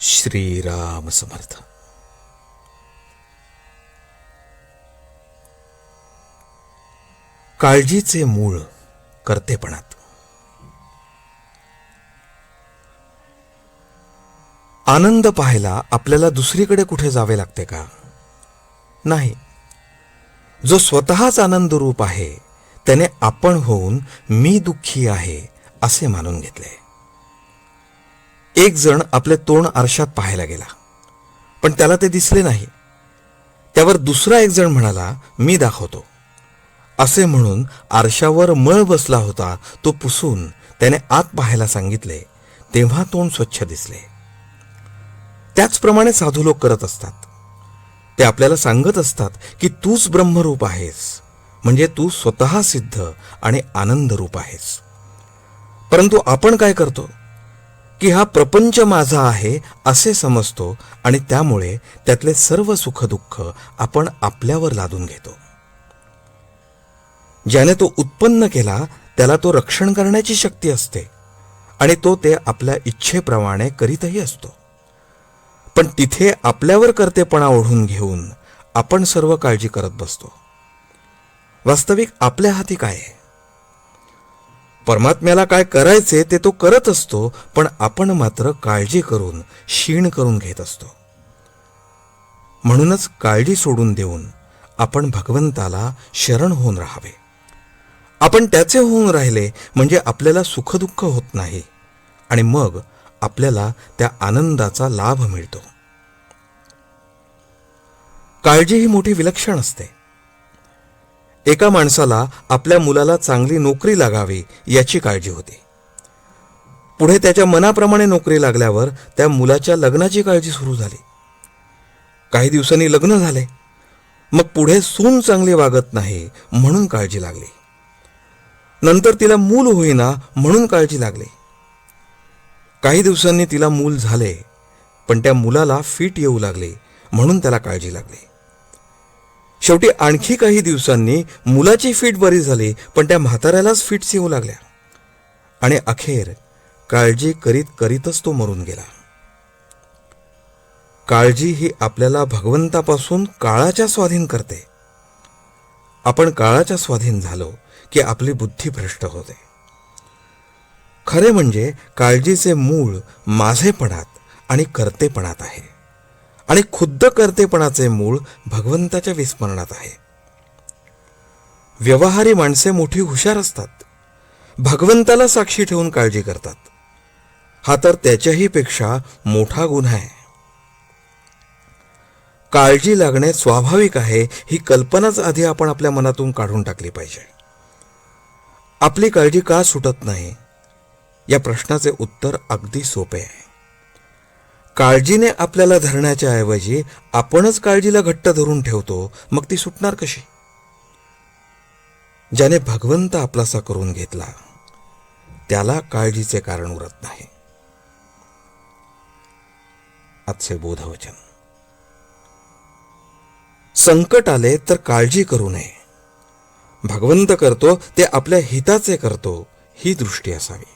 श्रीराम समर्थ. काळजीचे मूळ कर्तेपणात. आनंद पाहायला आपल्याला दुसरीकडे कुठे जावे लागते का? नाही. जो स्वतःच आनंद रूप आहे त्याने आपण होऊन मी दुःखी आहे असे मानून घेतले. एक जण आपले तोंड आरशात पाहायला गेला. पण त्याला ते दिसले नाही. त्यावर दुसरा एक जण म्हणाला मी दाखवतो. असे म्हणून आरशावर मळ बसला होता तो पुसून त्याने आत पाहायला सांगितले तेव्हा तोंड स्वच्छ दिसले. त्याचप्रमाणे साधू लोक करत असतात. ते आपल्याला सांगत असतात की तूच ब्रह्मरूप आहेस म्हणजे तू स्वतः सिद्ध आणि आनंदरूप आहेस. परंतु आपण काय करतो? की हा प्रपंच माझा आहे असे समजतो आणि त्यामुळे त्यातले सर्व सुखदुःख आपण आपल्यावर लादून घेतो. ज्याने तो उत्पन्न केला त्याला तो रक्षण करण्याची शक्ती असते आणि तो ते आपल्या इच्छेप्रमाणे करीतही असतो. पण तिथे आपल्यावर कर्तेपणा ओढून घेऊन आपण सर्व काळजी करत बसतो. वास्तविक आपल्या हाती काय आहे? परमात्म्याला काय करायचे ते तो करत असतो पण आपण मात्र काळजी करून क्षीण करून घेत असतो. म्हणूनच काळजी सोडून देऊन आपण भगवंताला शरण होऊन राहावे. आपण त्याचे होऊन राहिले म्हणजे आपल्याला सुखदुःख होत नाही आणि मग आपल्याला त्या आनंदाचा लाभ मिळतो. काळजी ही मोठी विलक्षण असते. एका माणसाला आपल्या मुलाला चांगली नोकरी लागावी याची काळजी होती. पुढे त्याच्या मनाप्रमाणे नोकरी लागल्यावर त्या मुलाच्या लग्नाची काळजी सुरू झाली. काही दिवसांनी लग्न झाले. मग पुढे सून चांगली वागत नाही म्हणून काळजी लागली. नंतर तिला मूल होईना म्हणून काळजी लागली. काही दिवसांनी तिला मूल झाले पण त्या मुलाला फिट येऊ लागले म्हणून त्याला काळजी लागली. शेवटी आणखी काही दिवसांनी मुलाची फीट बरी झाली पण त्या म्हाताऱ्यालाच फिट्स येऊ लागल्या. आणि अखेर काळजी करीत करीतच तो मरून गेला. काळजी ही आपल्याला भगवंतापासून काळाच्या स्वाधीन करते. आपण काळाच्या स्वाधीन झालो की आपली बुद्धी भ्रष्ट होते. खरे म्हणजे काळजीचे मूळ माझेपणात आणि कर्तेपणात आहे. आणि खुद्द कर्तेपणाचे मूळ भगवंताच्या विस्मरणात आहे. व्यवहारी माणसे मोठी हुशार असतात. भगवंताला साक्षी ठेवून काळजी करतात. हा तर त्याच्याही पेक्षा मोठा गुन्हा आहे. काळजी लागणे स्वाभाविक आहे ही कल्पनाच आधी आपण आपल्या मनातून काढून टाकली पाहिजे. आपली काळजी का सुटत नाही? या प्रश्नाचे उत्तर अगदी सोपे आहे. काळजीने आपल्याला धरण्याच्या ऐवजी आपणच काळजीला घट्ट धरून ठेवतो मग ती सुटणार कशी? ज्याने भगवंत आपलासा करून घेतला त्याला काळजीचे कारण उरत नाही. आजचे बोधवचन. संकट आले तर काळजी करू नये. भगवंत करतो ते आपल्या हिताचे करतो ही दृष्टी असावी.